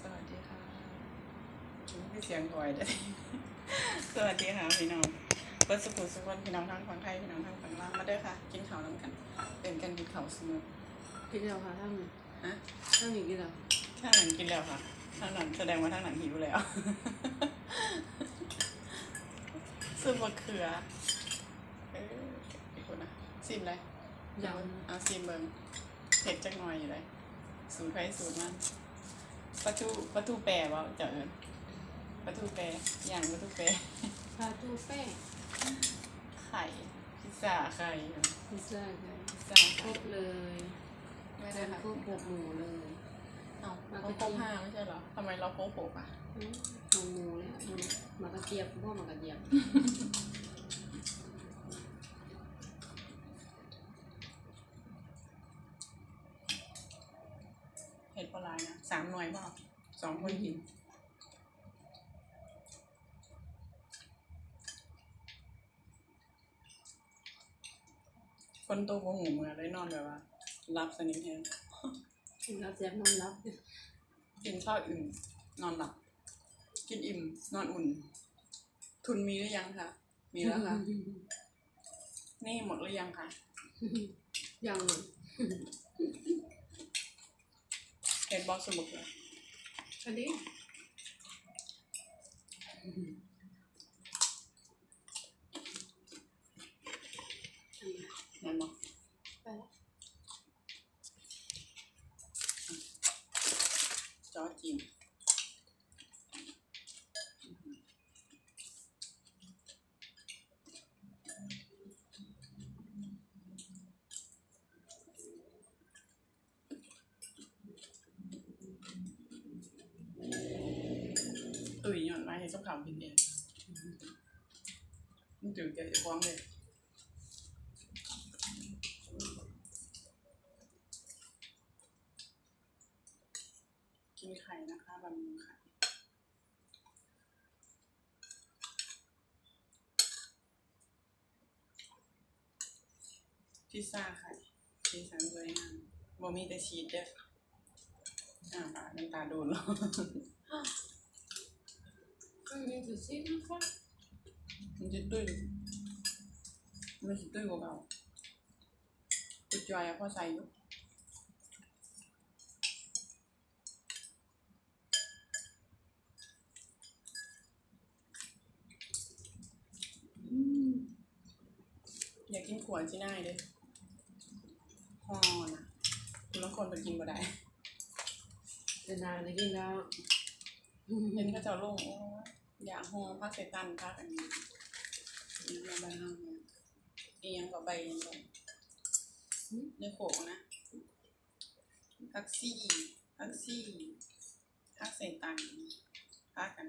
สวัสดีค่ะไม่เสียงก่อยเลยสวัสดีค่ะพี่น้องเปิดสุขุสุขวันพี่น้องทางฝั่งไทยพี่น้องทางฝั่งลาวมาเด้อค่ะ กินข้าวน้ำกันเป็นกันกินข้าวเสนุกกินแล้วค่ะท่านฮะท่านหนึ่งกินแล้วท่างหลังกินแล้วค่ะท่างหลังแสดงว่าท่างหลังหิวแล้วซุปมะเขือเอออีกคนนะซิมเลยยังเอาซิมเบิงเผ็ดจักหน่อยอยู่เลยสูตรไฟสูตรมัน ปลาทูปลาทูแปรว่าเจ้าเอิญปลาทูแปรอย่างปลาทูแปรปลาทูแป้งไข่พิซซ่าไข่พิซซ่าค่ะพิซซ่าครไข่บเลยไม่ได้ค่ะครบหกหมูเลยเอาเขาโค้งห้าไม่ใช่เหรอทำไมเราโค้งหกอะอืมหกหมูเนี่ยมันมากระเจี๊ยบพ่อมากระเจี๊ยบ เห็ดปลาร้านะสามหน่วยเปล่าสองคนกินคนโตกว่าหูเมื่อได้นอนแบบว่ารับสนิทแทนกินแล้วแซ่บน้ำรับกินข้าวอิ่มนอนหลับ กินอิ่ม นอนอุ่น ทุนมีหรือยังคะมีแล้วค่ะ นี่หมดหรือยังคะยัง เลยเห็ดบอสสมุกเลย อันนี้ นั่นบอก ไปละ จอจีนตุยหย่อนมา ให้ส้มขาวกินเองมันจืดแกจะฟ้องเลยกินไข่นะคะบำรุงไข่พิซซ่าไข่สีสันสวยงามบ่มีแต่ชีสเด้ออ่าปากน้ำตาโดนแล้ว นนี้คือชิ้นนะคะมันจะตุ้ยมันจะตุ้ยกว่าเก่าจุดจอยอะพ่อใส่อยู่อยากกินขวดที่น่ายเลยฮอนะคุณบางคนไปกินก็ได้เดินทางได้กินแล้ว เห็นก็จะลงโอยากฮอพักเซตันพักอันนี้นี่มาบ้างเนี่ยอียังกับใบยังไงในโขกนะพักซี่พักซี่พักเซตันพักกัน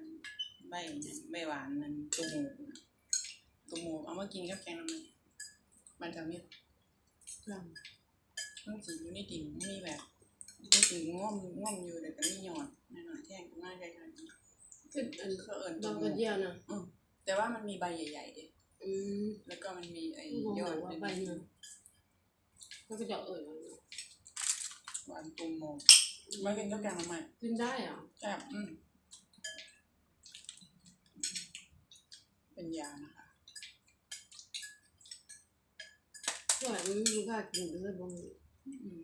ใบเนี่ยใบหวานนั่นตูหมูนะตูหมูเอามากินกับแกงน้ำมันมันจะมียังต้องสีอยู่ในดินมีแบบมันสีง่วมง่วมอยู่แต่ก็มีหยอดหน่อยแท่งก็ง่ายใกล้ๆกัน คืออันเขาเอิญดอกกระเจียวนะอืมแต่ว่ามันมีใบใหญ่ๆเด็อืมแล้วก็มันมีไอ้ผู้ยบออดกว่าใบหนึ่งก็จะเอ่ยมันหวานตุ่มโมไม่เป็นก็แกงมาใหม่กินได้เหรอแซ่บอืมเป็นยานะคะสวยมันมีลูกค้ากินเลยบ่มีอืม